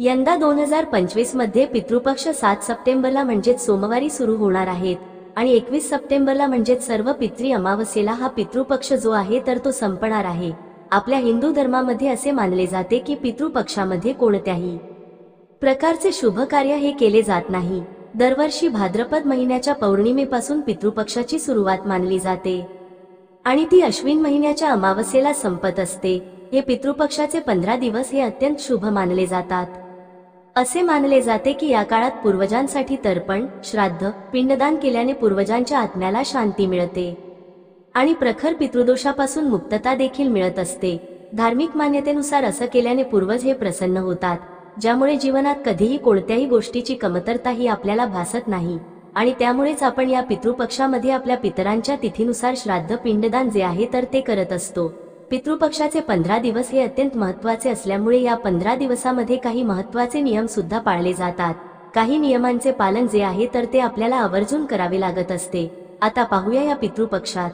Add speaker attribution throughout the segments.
Speaker 1: यंदा दोन हजार पंचवीसमध्ये पितृपक्ष सात सप्टेंबरला म्हणजेच सोमवारी सुरू होणार आहेत. आणि एकवीस सप्टेंबरला म्हणजेच सर्व पितृ अमावस्येला हा पितृपक्ष जो आहे तर तो संपणार आहे. आपल्या हिंदू धर्मामध्ये असे मानले जाते की पितृपक्षामध्ये कोणत्याही प्रकारचे शुभ कार्य हे केले जात नाही. दरवर्षी भाद्रपद महिन्याच्या पौर्णिमेपासून पितृपक्षाची सुरुवात मानली जाते. आणि ती अश्विन महिन्याच्या अमावस्येला संपत असते. हे पितृपक्षाचे पंधरा दिवस हे अत्यंत शुभ मानले जातात. असे मानले जाते की या काळात पूर्वजांसाठी तर्पण श्राद्ध पिंडदान केल्याने पूर्वजांच्या आत्म्याला शांती मिळते. आणि प्रखर पितृदोषापासून मुक्तता देखील मिळत असते. धार्मिक मान्यतेनुसार असं केल्याने पूर्वज हे प्रसन्न होतात ज्यामुळे जीवनात कधीही कोणत्याही गोष्टीची कमतरता ही आपल्याला भासत नाही. आणि त्यामुळेच आपण या पितृपक्षामध्ये आपल्या पितरांच्या तिथीनुसार श्राद्ध पिंडदान जे आहे तर ते करत असतो. पितृपक्षाचे पंधरा दिवस हे अत्यंत महत्त्वाचे असल्यामुळे या पंधरा दिवसामध्ये काही महत्त्वाचे नियम सुद्धा पाळले जातात. काही नियमांचे पालन जे आहे तर ते आपल्याला आवर्जून करावे लागत असते. आता पाहूया या पितृपक्षात.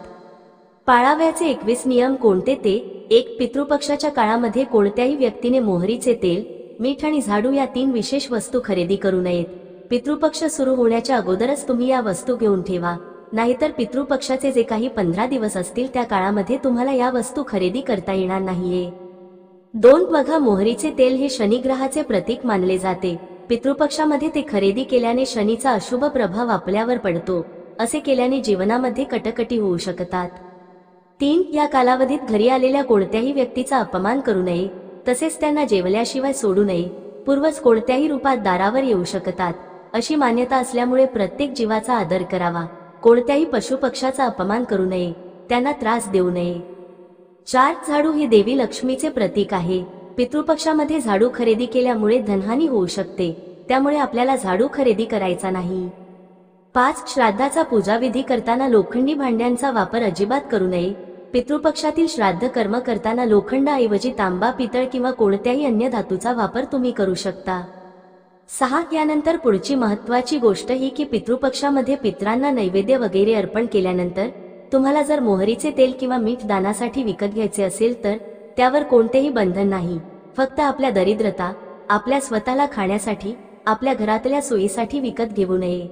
Speaker 1: पाळाव्याचे एकवीस नियम कोणते ते? एक पितृपक्षाच्या काळामध्ये कोणत्याही व्यक्तीने मोहरीचे तेल मीठ आणि झाडू या तीन विशेष वस्तू खरेदी करू नयेत. पितृपक्ष सुरू होण्याच्या अगोदरच तुम्ही या वस्तू घेऊन ठेवा. नाहीतर पितृपक्षाचे जे काही पंधरा दिवस असतील त्या काळामध्ये तुम्हाला या वस्तू खरेदी करता येणार नाहीये. दोन बघा मोहरीचे तेल हे शनिग्रहाचे प्रतीक मानले जाते. पितृपक्षामध्ये ते खरेदी केल्याने शनीचा अशुभ प्रभाव आपल्यावर पडतो. असे केल्याने जीवनामध्ये कटकटी होऊ शकतात. तीन या कालावधीत घरी आलेल्या कोणत्याही व्यक्तीचा अपमान करू नये. तसेच त्यांना जेवल्याशिवाय सोडू नये. पूर्वज कोणत्याही रूपात दारावर येऊ शकतात. अशी मान्यता असल्यामुळे प्रत्येक जीवाचा आदर करावा. कोणत्याही पशुपक्षाचा अपमान करू नये त्यांना त्रास देऊ नये. चार झाडू हे देवी लक्ष्मीचे प्रतीक आहे. पितृपक्षामध्ये झाडू खरेदी केल्यामुळे धनहानी होऊ शकते त्यामुळे आपल्याला झाडू खरेदी करायचा नाही. पाच श्राद्धाचा पूजाविधी करताना लोखंडी भांड्यांचा वापर अजिबात करू नये. पितृपक्षातील श्राद्ध कर्म करताना लोखंडाऐवजी तांबा पितळ किंवा कोणत्याही अन्य धातूचा वापर तुम्ही करू शकता. सहा यानंतर पुढची महत्वाची गोष्ट ही की पितृपक्षामध्ये पित्रांना नैवेद्य वगैरे अर्पण केल्यानंतर तुम्हाला जर मोहरीचे तेल किंवा मीठ दानासाठी विकत घ्यायचे असेल तर त्यावर कोणतेही बंधन नाही. फक्त आपल्या दरिद्रता आपल्या स्वतःला खाण्यासाठी आपल्या घरातल्या सोयीसाठी विकत घेऊ नये.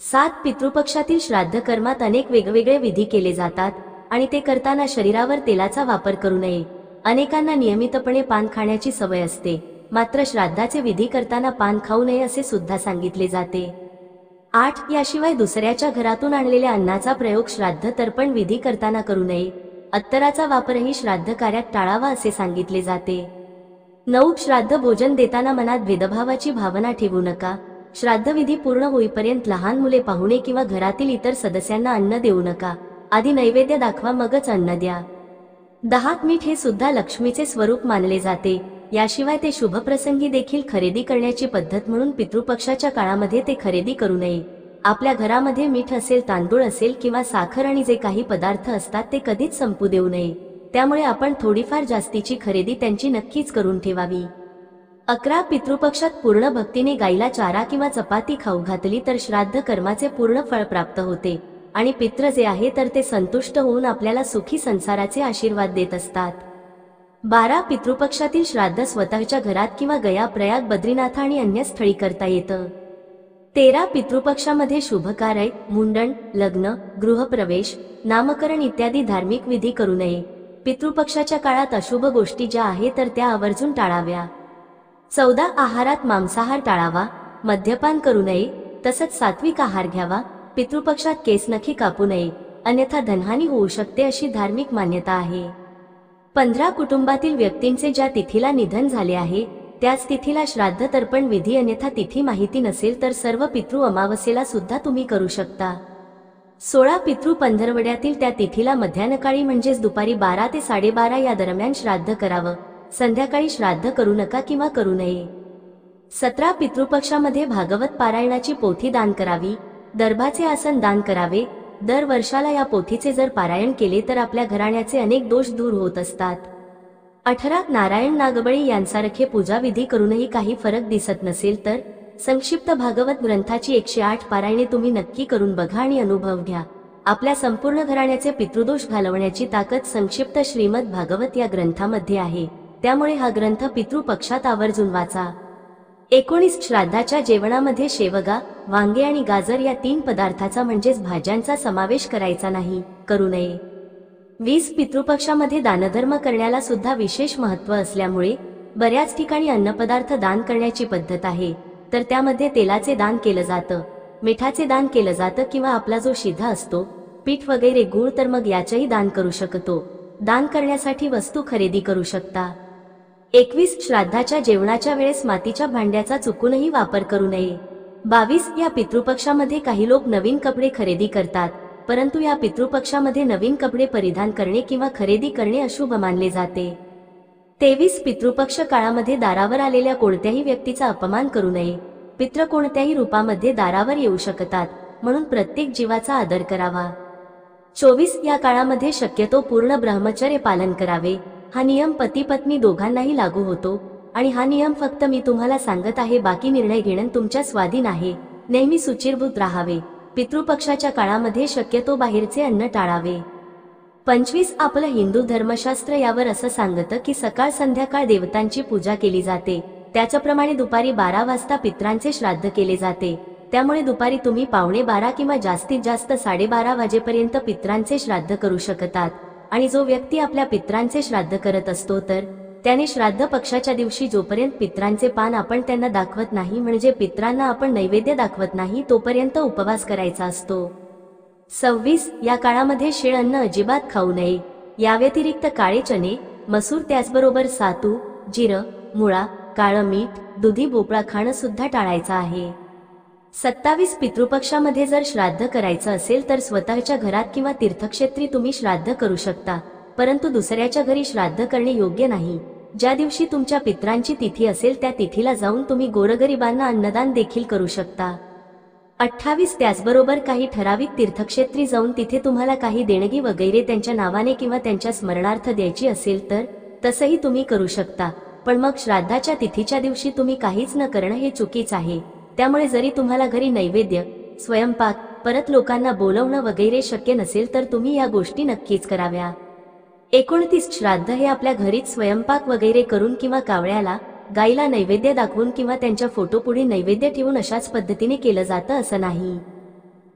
Speaker 1: सात पितृपक्षातील श्राद्ध कर्मात अनेक वेगवेगळे विधी केले जातात आणि ते करताना शरीरावर तेलाचा वापर करू नये. अनेकांना नियमितपणे पान खाण्याची सवय असते. मात्र श्राद्धाचे विधी करताना पान खाऊ नये असे सुद्धा सांगितले जाते. आठ याशिवाय दुसऱ्याच्या घरातून आणलेल्या अन्नाचा प्रयोग श्राद्ध तर्पण विधी करताना करू नये. अत्तराचा वापरही श्राद्ध कार्यात टाळावा असे सांगितले जाते. नऊ श्राद्ध भोजन देताना मनात भेदभावाची भावना ठेवू नका. श्राद्ध विधी पूर्ण होईपर्यंत लहान मुले पाहुणे किंवा घरातील इतर सदस्यांना अन्न देऊ नका. आधी नैवेद्य दाखवा मगच अन्न द्या. दहात मीठ हे सुद्धा लक्ष्मीचे स्वरूप मानले जाते. याशिवाय ते शुभप्रसंगी देखील खरेदी करण्याची पद्धत म्हणून पितृपक्षाच्या काळामध्ये ते खरेदी करू नये. आपल्या घरामध्ये मीठ असेल तांदूळ असेल किंवा साखर आणि जे काही पदार्थ असतात ते कधीच संपू देऊ नये. त्यामुळे आपण थोडीफार जास्तीची खरेदी त्यांची नक्कीच करून ठेवावी. अकरा पितृपक्षात पूर्ण भक्तीने गाईला चारा किंवा चपाती खाऊ घातली तर श्राद्ध कर्माचे पूर्ण फळ प्राप्त होते आणि पित्र जे आहे तर ते संतुष्ट होऊन आपल्याला सुखी संसाराचे आशीर्वाद देत असतात. बारा पितृपक्षातील श्राद्ध स्वतःच्या घरात किंवा गया प्रयाग बद्रीनाथ आणि अन्य स्थळी करता येतं. तेरा पितृपक्षामध्ये शुभकार्य मुंडण लग्न गृहप्रवेश नामकरण इत्यादी धार्मिक विधी करू नये. पितृपक्षाच्या काळात अशुभ गोष्टी ज्या आहेत तर त्या आवर्जून टाळाव्या. चौदा आहारात मांसाहार टाळावा मद्यपान करू नये तसंच सात्विक आहार घ्यावा पितृपक्षात केसनखी कापू नये अन्यथा धनहानी होऊ शकते अशी धार्मिक मान्यता आहे. पंधरा कुटुंबातील व्यक्तींचे ज्या तिथीला निधन झाले आहे त्याच तिथीला श्राद्ध तर्पण विधी अन्यथा तिथी माहिती नसेल तर सर्व पितृ अमावस्येला सुद्धा तुम्ही करू शकता. सोळा पितृ पंधरवड्यातील त्या तिथीला मध्यानकाळी म्हणजेच दुपारी बारा ते साडेबारा या दरम्यान श्राद्ध करावं संध्याकाळी श्राद्ध करू नका किंवा करू नये. सतरा पितृपक्षामध्ये भागवत पारायणाची पोथी दान करावी दर्भाचे आसन दान करावे दर वर्षाला या पोथीचे जर पारायण केले तर आपल्या घराण्याचे अनेक दोष दूर होत असतात. अठरा नारायण नागबळी यांसारखे पूजाविधी करूनही काही फरक दिसत नसेल तर संक्षिप्त भागवत ग्रंथाची एकशे आठ पारायणे तुम्ही नक्की करून बघा आणि अनुभव घ्या. आपल्या संपूर्ण घराण्याचे पितृदोष घालवण्याची ताकद संक्षिप्त श्रीमद भागवत या ग्रंथामध्ये आहे. त्यामुळे हा ग्रंथ पितृपक्षात आवर्जून वाचा. एकोणीस श्राद्धाच्या जेवणामध्ये शेवगा वांगे आणि गाजर या तीन पदार्थाचा म्हणजेच भाज्यांचा समावेश करायचा नाही. करू नये. वीस पितृपक्षामध्ये दानधर्म करण्याला सुद्धा विशेष महत्त्व असल्यामुळे बऱ्याच ठिकाणी अन्नपदार्थ दान करण्याची पद्धत आहे. तर त्यामध्ये तेलाचे दान केलं जातं. मिठाचे दान केलं जातं किंवा आपला जो शिधा असतो पीठ वगैरे गुळ तर मग याचंही दान करू शकतो. दान करण्यासाठी वस्तू खरेदी करू शकता. एकवीस श्राद्धाच्या जेवणाच्या वेळेस मातीच्या भांड्याचा चुकूनही वापर करू नये. बावीस या पितृपक्षामध्ये काही लोक नवीन कपडे खरेदी करतात परंतु या पितृपक्षामध्ये नवीन कपडे परिधान करणे किंवा खरेदी करणे अशुभ मानले जाते. तेवीस पितृपक्ष काळामध्ये दारावर आलेल्या कोणत्याही व्यक्तीचा अपमान करू नये. पित्र कोणत्याही रूपामध्ये दारावर येऊ शकतात म्हणून प्रत्येक जीवाचा आदर करावा. चोवीस या काळामध्ये शक्यतो पूर्ण ब्रह्मचर्य पालन करावे. हा नियम पती पत्नी दोघांनाही लागू होतो. आणि हा नियम फक्त मी तुम्हाला सांगत आहे बाकी निर्णय घेणं तुमच्या स्वाधीन आहे. नेहमी सुचिरभूत राहावे. पितृपक्षाच्या काळामध्ये शक्यतो बाहेरचे अन्न टाळावे. पंचवीस आपलं हिंदू धर्मशास्त्र यावर असं सांगतं की सकाळ संध्याकाळ देवतांची पूजा केली जाते. त्याच्याप्रमाणे दुपारी बारा वाजता पित्रांचे श्राद्ध केले जाते. त्यामुळे दुपारी तुम्ही पावणे बारा किंवा जास्तीत जास्त साडेबारा वाजेपर्यंत पित्रांचे श्राद्ध करू शकतात. आणि जो व्यक्ती आपल्या पित्रांचे श्राद्ध करत असतो तर त्याने श्राद्ध पक्षाच्या दिवशी जोपर्यंत पित्रांचे पान आपण त्यांना दाखवत नाही म्हणजे पित्रांना आपण नैवेद्य दाखवत नाही तोपर्यंत उपवास करायचा असतो. सव्वीस या काळामध्ये शेळ अन्न अजिबात खाऊ नये. या व्यतिरिक्त काळे चणे मसूर त्याचबरोबर सातू जिरं मुळा काळं मीठ दुधी भोपळा खाणं सुद्धा टाळायचं आहे. सत्तावीस पितृपक्षामध्ये जर श्राद्ध करायचं असेल तर स्वतःच्या घरात किंवा तीर्थक्षेत्री तुम्ही श्राद्ध करू शकता. परंतु दुसऱ्याच्या घरी श्राद्ध करणे योग्य नाही. ज्या दिवशी तुमच्या पित्रांची तिथी असेल त्या तिथीला जाऊन तुम्ही गोरगरिबांना अन्नदान देखील करू शकता. अठ्ठावीस त्याचबरोबर काही ठराविक तीर्थक्षेत्री जाऊन तिथे तुम्हाला काही देणगी वगैरे त्यांच्या नावाने किंवा त्यांच्या स्मरणार्थ द्यायची असेल तर तसंही तुम्ही करू शकता. पण मग श्राद्धाच्या तिथीच्या दिवशी तुम्ही काहीच न करणं हे चुकीच आहे. त्यामुळे जरी तुम्हाला घरी नैवेद्य स्वयंपाक परत लोकांना बोलवणं वगैरे शक्य नसेल तर तुम्ही या गोष्टी नक्कीच कराव्या. एकोणतीस श्राद्ध हे आपल्या घरीच स्वयंपाक वगैरे करून किंवा कावळ्याला गाईला नैवेद्य दाखवून किंवा त्यांच्या फोटोपुढे नैवेद्य ठेवून अशाच पद्धतीने केलं जातं असं नाही.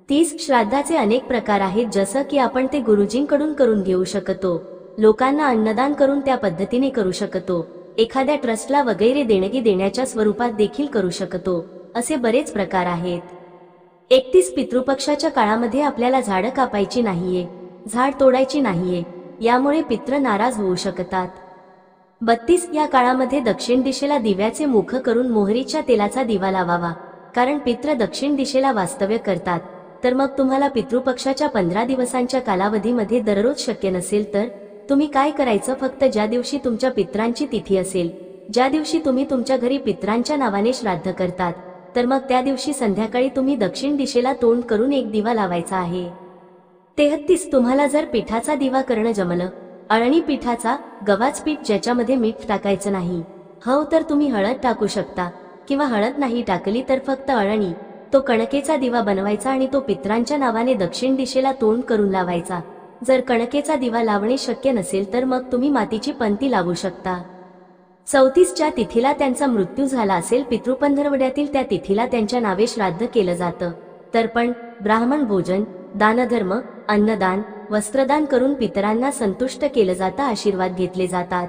Speaker 1: तीस श्राद्धाचे अनेक प्रकार आहेत जसं की आपण ते गुरुजींकडून करून घेऊ शकतो लोकांना अन्नदान करून त्या पद्धतीने करू शकतो एखाद्या ट्रस्टला वगैरे देणगी देण्याच्या स्वरूपात देखील करू शकतो असे बरेच प्रकार आहेत. एकतीस पितृपक्षाच्या काळामध्ये आपल्याला झाडं कापायची नाहीये झाड तोडायची नाहीये यामुळे पित्र नाराज होऊ शकतात. बत्तीस या काळामध्ये दक्षिण दिशेला दिव्याचे मुख करून मोहरीच्या तेलाचा दिवा लावावा कारण पित्र दक्षिण दिशेला वास्तव्य करतात. तर मग तुम्हाला पितृपक्षाच्या पंधरा दिवसांच्या कालावधीमध्ये दररोज शक्य नसेल तर तुम्ही काय करायचं फक्त ज्या दिवशी तुमच्या पित्रांची तिथी असेल ज्या दिवशी तुम्ही तुमच्या घरी पित्रांच्या नावाने श्राद्ध करतात. तर मग त्या दिवशी संध्याकाळी तुम्ही दक्षिण दिशेला तोंड करून एक दिवा लावायचा आहे. तेहत्तीस तुम्हाला जर पिठाचा दिवा करणं जमलं अळणी पिठाचा गव्हाच पीठ ज्याच्यामध्ये मीठ टाकायचं नाही हव तर तुम्ही हळद टाकू शकता किंवा हळद नाही टाकली तर फक्त अळणी तो कणकेचा दिवा बनवायचा आणि तो पित्रांच्या नावाने दक्षिण दिशेला तोंड करून लावायचा. जर कणकेचा दिवा लावणे शक्य नसेल तर मग तुम्ही मातीची पंती लावू शकता. चौतीसच्या तिथीला त्यांचा मृत्यू झाला असेल पितृपंधरवड्यातील त्या तिथीला त्यांच्या नावे श्राद्ध केलं जातं. तर्पण ब्राह्मण भोजन दानधर्म अन्नदान वस्त्रदान करून पितरांना संतुष्ट केलं जातं आशीर्वाद घेतले जातात.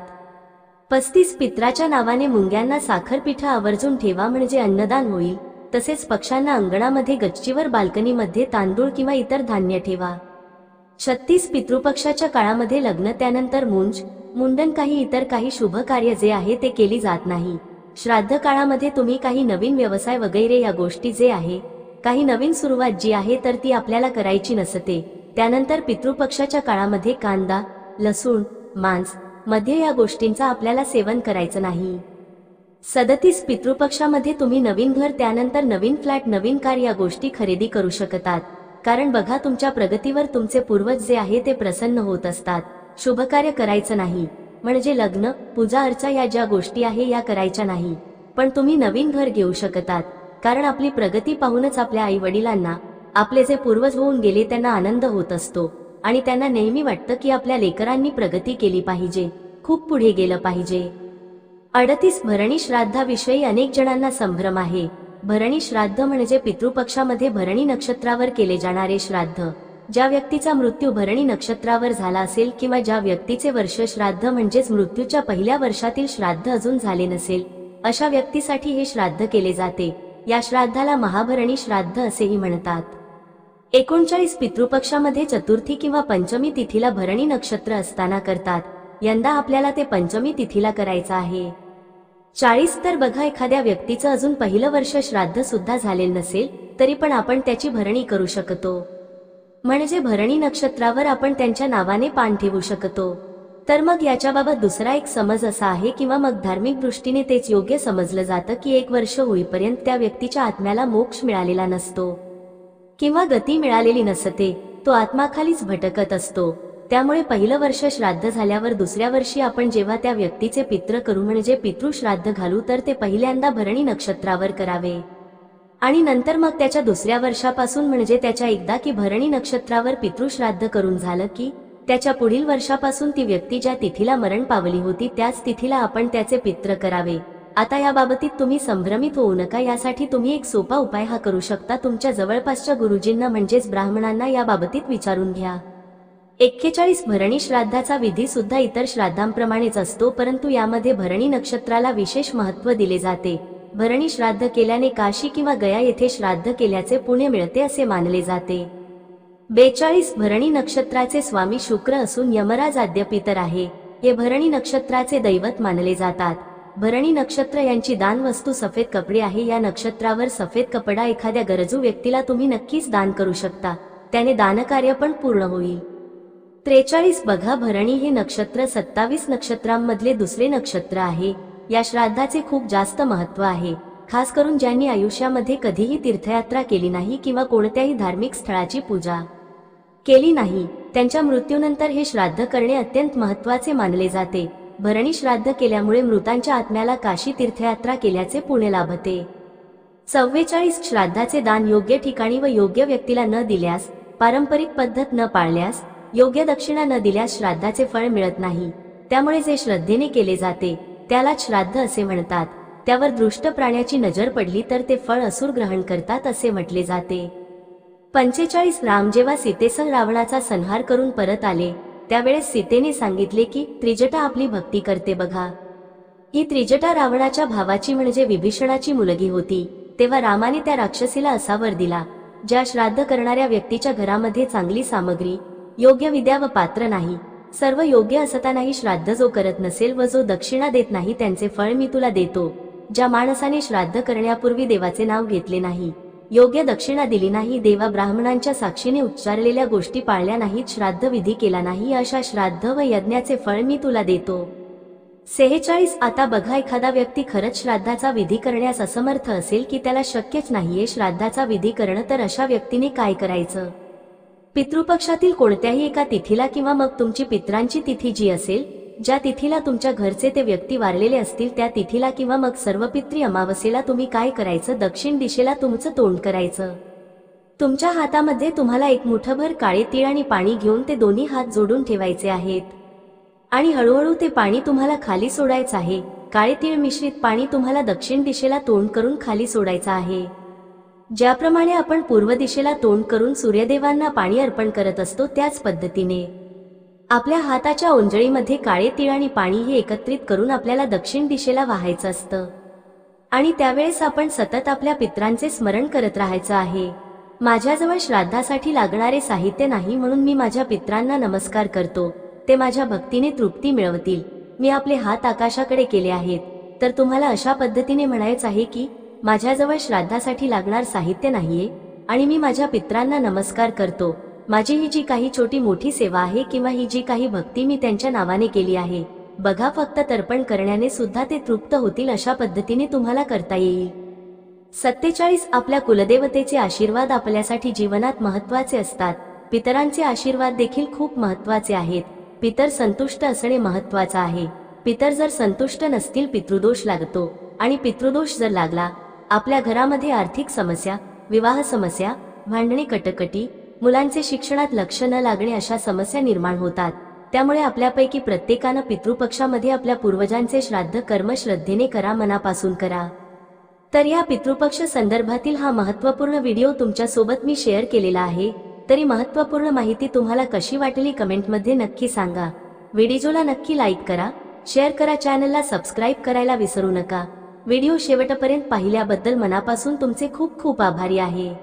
Speaker 1: पस्तीस पित्राच्या नावाने मुंग्यांना साखरपीठा आवर्जून ठेवा म्हणजे अन्नदान होईल. तसेच पक्ष्यांना अंगणामध्ये गच्चीवर बाल्कनीमध्ये तांदूळ किंवा इतर धान्य ठेवा. छत्तीस पितृपक्षाच्या काळामध्ये लग्न त्यानंतर मुंज मुंडन काही इतर काही शुभ कार्य जे आहे ते केली जात नाही. श्राद्ध काळामध्ये तुम्ही काही नवीन व्यवसाय वगैरे या गोष्टी जे आहे काही नवीन सुरुवात जी आहे तर ती आपल्याला करायची नसते. त्यानंतर पितृपक्षाच्या काळामध्ये कांदा लसूण मांस मध्य या गोष्टींचा आपल्याला सेवन करायचं नाही. सदतीस पितृपक्षामध्ये तुम्ही नवीन घर त्यानंतर नवीन फ्लॅट नवीन कार या गोष्टी खरेदी करू शकतात. कारण बघा तुमच्या प्रगतीवर तुमचे पूर्वज जे आहे ते प्रसन्न होत असतात. शुभकार्य करायचं नाही. म्हणजे लग्न पूजा अर्चा या ज्या गोष्टी आहे या करायच्या नाही. पण तुम्ही नवीन घर घेऊ शकतात. कारण आपली प्रगती पाहूनच आपल्या आई वडिलांना आपले जे पूर्वज होऊन गेले त्यांना आनंद होत असतो. आणि त्यांना नेहमी वाटतं की आपल्या लेकरांनी प्रगती केली पाहिजे. खूप पुढे गेलं पाहिजे. अडतीस भरणी श्राद्धाविषयी अनेक जणांना संभ्रम आहे. भरणी श्राद्ध म्हणजे पितृपक्षामध्ये भरणी नक्षत्रावर केले जाणारे श्राद्ध. ज्या व्यक्तीचा मृत्यू भरणी नक्षत्रावर झाला असेल किंवा ज्या व्यक्तीचे वर्ष श्राद्ध म्हणजेच मृत्यूच्या पहिल्या वर्षातील श्राद्ध अजून झाले नसेल अशा व्यक्तीसाठी हे श्राद्ध केले जाते. या श्राद्धाला महाभरणी श्राद्ध असेही म्हणतात. एकोणचाळीस पितृपक्षामध्ये चतुर्थी किंवा पंचमी तिथीला भरणी नक्षत्र असताना करतात. यंदा आपल्याला ते पंचमी तिथीला करायचं आहे. चाळीस तर बघा एखाद्या व्यक्तीचं अजून पहिलं वर्ष श्राद्ध सुद्धा झालेलं नसेल तरी पण आपण त्याची भरणी करू शकतो. म्हणजे भरणी नक्षत्रावर आपण त्यांच्या नावाने पान ठेवू शकतो. तर मग याच्याबाबत दुसरा एक समज असा आहे किंवा मग धार्मिक दृष्टीने तेच योग्य समजलं जातं की एक वर्ष होईपर्यंत त्या व्यक्तीच्या आत्म्याला मोक्ष मिळालेला नसतो. किंवा गती मिळालेली नसते तो आत्मा खालीच भटकत असतो. त्यामुळे पहिलं वर्ष श्राद्ध झाल्यावर दुसऱ्या वर्षी आपण जेव्हा त्या व्यक्तीचे पित्र करू म्हणजे पितृश्राद्ध घालू तर ते पहिल्यांदा भरणी नक्षत्रावर करावे. आणि नंतर मग त्याच्या दुसऱ्या वर्षापासून म्हणजे त्याच्या एकदा की भरणी नक्षत्रावर पितृश्राद्ध करून झालं की त्याच्या पुढील वर्षापासून ती व्यक्ती ज्या तिथीला मरण पावली होती त्याच तिथीला आपण त्याचे पित्र करावे. आता या बाबतीत तुम्ही संभ्रमित होऊ नका यासाठी तुम्ही एक सोपा उपाय हा करू शकता. तुमच्या जवळपासच्या गुरुजींना म्हणजेच ब्राह्मणांना या बाबतीत विचारून घ्या. एक्केचाळीस भरणी श्राद्धाचा विधी सुद्धा इतर श्राद्धांप्रमाणेच असतो परंतु यामध्ये भरणी नक्षत्राला विशेष महत्त्व दिले जाते. भरणी श्राद्ध केल्याने काशी किंवा गया येथे श्राद्ध केल्याचे पुण्य मिळते असे मानले जाते. बेचाळीस भरणी नक्षत्राचे स्वामी शुक्र असून यमराज आद्य पितर आहे. हे भरणी नक्षत्राचे दैवत मानले जातात. भरणी नक्षत्र यांची दान वस्तू सफेद कपडे आहे. या नक्षत्रावर सफेद कपडा एखाद्या गरजू व्यक्तीला तुम्ही नक्कीच दान करू शकता. त्याने दानकार्य पण पूर्ण होईल. त्रेचाळीस बघा भरणी हे नक्षत्र सत्तावीस नक्षत्रांमधले दुसरे नक्षत्र आहे. या श्राद्धाचे खूप जास्त महत्त्व आहे. खास करून ज्यांनी आयुष्यामध्ये कधीही तीर्थयात्रा केली नाही किंवा कोणत्याही धार्मिक स्थळाची पूजा केली नाही त्यांच्या मृत्यूनंतर हे श्राद्ध करणे अत्यंत महत्त्वाचे मानले जाते. भरणी श्राद्ध केल्यामुळे मृतांच्या आत्म्याला काशी तीर्थयात्रा केल्याचे पुणे लाभते. चव्वेचाळीस श्राद्धाचे दान योग्य ठिकाणी व योग्य व्यक्तीला न दिल्यास पारंपरिक पद्धत न पाळल्यास योग्य दक्षिणा न दिल्यास श्राद्धाचे फळ मिळत नाही. त्यामुळे जे श्रद्धेने केले जाते त्याला श्राद्ध असे म्हणतात. त्यावर दृष्ट प्राण्याची नजर पडली तर ते फळ असुर ग्रहण करतात असे म्हटले जाते. पंचेचाळीस राम जेव्हा सीतेसह रावणाचा संहार करून परत आले त्यावेळेस सीतेने सांगितले की त्रिजटा आपली भक्ती करते बघा. ही त्रिजटा रावणाच्या भावाची म्हणजे विभीषणाची मुलगी होती तेव्हा रामाने त्या राक्षसीला असा वर दिला ज्या श्राद्ध करणाऱ्या व्यक्तीच्या घरामध्ये चांगली सामग्री योग्य विद्या व पात्र नाही सर्व योग्य असतानाही श्राद्ध जो करत नसेल व जो दक्षिणा देत नाही त्यांचे फळ मी तुला देतो. ज्या माणसाने श्राद्ध करण्यापूर्वी देवाचे नाव घेतले नाही योग्य दक्षिणा दिली नाही देवा ब्राह्मणांच्या साक्षीने उच्चारलेल्या गोष्टी पाळल्या नाहीत श्राद्ध विधी केला नाही अशा श्राद्ध व यज्ञाचे फळ मी तुला देतो. सेहेचाळीस आता बघा एखादा व्यक्ती खरंच श्राद्धाचा विधी करण्यास असमर्थ असेल की त्याला शक्यच नाहीये श्राद्धाचा विधी करणं तर अशा व्यक्तीने काय करायचं? पितृपक्षातील कोणत्याही एका तिथीला किंवा मग तुमची पित्रांची तिथी जी असेल ज्या तिथीला तुमच्या घरचे ते व्यक्ती वारलेले असतील त्या तिथीला किंवा मग सर्व पित्री अमावस्येला तुम्ही काय करायचं दक्षिण दिशेला तुमचं तोंड करायचं? तुमच्या हातामध्ये तुम्हाला एक मुठभर काळे तीळ आणि पाणी घेऊन ते दोन्ही हात जोडून ठेवायचे आहेत. आणि हळूहळू ते पाणी तुम्हाला खाली सोडायचं आहे. काळे तीळ मिश्रित पाणी तुम्हाला दक्षिण दिशेला तोंड करून खाली सोडायचं आहे. ज्याप्रमाणे आपण पूर्व दिशेला तोंड करून सूर्यदेवांना पाणी अर्पण करत असतो त्याच पद्धतीने. आपल्या हाताच्या ओंजळीमध्ये काळे तीळ आणि पाणी हे एकत्रित करून आपल्याला दक्षिण दिशेला वाहायचं असतं. आणि त्यावेळेस आपण सतत आपल्या पित्रांचे स्मरण करत राहायचं आहे. माझ्याजवळ श्राद्धासाठी लागणारे साहित्य नाही म्हणून मी माझ्या पित्रांना नमस्कार करतो. ते माझ्या भक्तीने तृप्ती मिळवतील. मी आपले हात आकाशाकडे केले आहेत. तर तुम्हाला अशा पद्धतीने म्हणायचं आहे की माझ्याजवळ श्राद्धासाठी लागणार साहित्य नाहीये आणि मी माझ्या पित्रांना नमस्कार करतो. माझी ही जी काही छोटी मोठी सेवा आहे किंवा ही जी काही भक्ती मी त्यांच्या नावाने केली आहे बघा फक्त तर्पण करण्याने सुद्धा ते तृप्त होतील अशा पद्धतीने तुम्हाला करता येईल. सत्तेचाळीस आपल्या कुलदेवतेचे आशीर्वाद आपल्यासाठी जीवनात महत्त्वाचे असतात. पितरांचे आशीर्वाद देखील खूप महत्त्वाचे आहेत. पितर संतुष्ट असणे महत्वाचं आहे. पितर जर संतुष्ट नसतील पितृदोष लागतो. आणि पितृदोष जर लागला आपल्या घरामध्ये आर्थिक समस्या विवाह समस्या भांडणे कटकटी मुलांचे शिक्षणात लक्ष न लागणे अशा समस्या निर्माण होतात. त्यामुळे आपल्यापैकी प्रत्येकानं पितृपक्षामध्ये आपल्या पूर्वजांचे श्राद्ध कर्म श्रद्धेने करा मनापासून करा. तर या पितृपक्ष संदर्भातील हा महत्त्वपूर्ण व्हिडिओ तुमच्यासोबत मी शेअर केलेला आहे. तरी महत्त्वपूर्ण माहिती तुम्हाला कशी वाटली कमेंटमध्ये नक्की सांगा. व्हिडिओला नक्की लाईक करा शेअर करा चॅनलला सबस्क्राईब करायला विसरू नका. व्हिडिओ शेवटपर्यंत पाहिल्याबद्दल मनापासून तुमचे खूप खूप आभारी आहे.